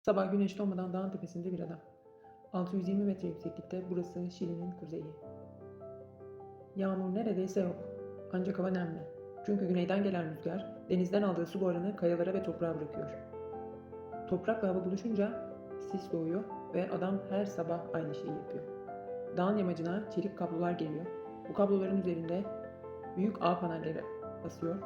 Sabah güneş doğmadan dağın tepesinde bir adam. 620 metre yükseklikte burası Şili'nin kuzeyi. Yağmur neredeyse yok. Ancak hava nemli. Çünkü güneyden gelen rüzgar denizden aldığı su buharını kayalara ve toprağa bırakıyor. Toprak ve hava buluşunca sis doğuyor ve adam her sabah aynı şeyi yapıyor. Dağın yamacına çelik kablolar geliyor. Bu kabloların üzerinde büyük ağ panelleri basıyor.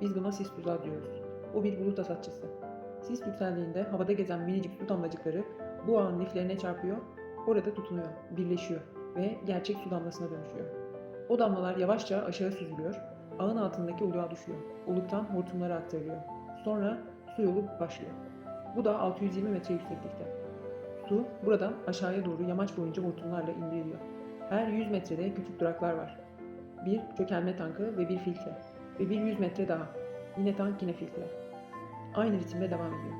Biz buna sis tuzağı diyoruz. O bir bulut asatçısı. Sis yükseldiğinde havada gezen minicik su damlacıkları bu ağın liflerine çarpıyor, orada tutunuyor, birleşiyor ve gerçek su damlasına dönüşüyor. O damlalar yavaşça aşağı süzülüyor, ağın altındaki oluğa düşüyor. Oluktan hortumlara aktarılıyor. Sonra su yolu başlıyor. Bu da 620 metre yükseklikte. Su buradan aşağıya doğru yamaç boyunca hortumlarla indiriliyor. Her 100 metrede küçük duraklar var. Bir çökelme tankı ve bir filtre. Ve bir 100 metre daha. Yine tank yine filtre. Aynı ritimde devam ediyor.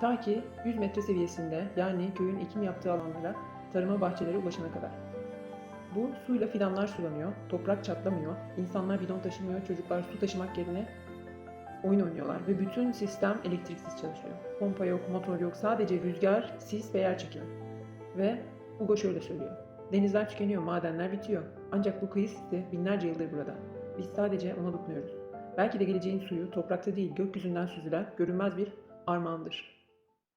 Ta ki 100 metre seviyesinde yani köyün ekim yaptığı alanlara, tarıma bahçelere ulaşana kadar. Bu suyla fidanlar sulanıyor, toprak çatlamıyor, insanlar bidon taşımıyor, çocuklar su taşımak yerine oyun oynuyorlar ve bütün sistem elektriksiz çalışıyor. Pompa yok, motor yok, sadece rüzgar, sis ve yer çekimi. Ve Hugo şöyle söylüyor. Denizler tükeniyor, madenler bitiyor. Ancak bu kıyı sisi binlerce yıldır burada. Biz sadece ona dokunuyoruz. Belki de geleceğin suyu toprakta değil gökyüzünden süzülen görünmez bir armağandır.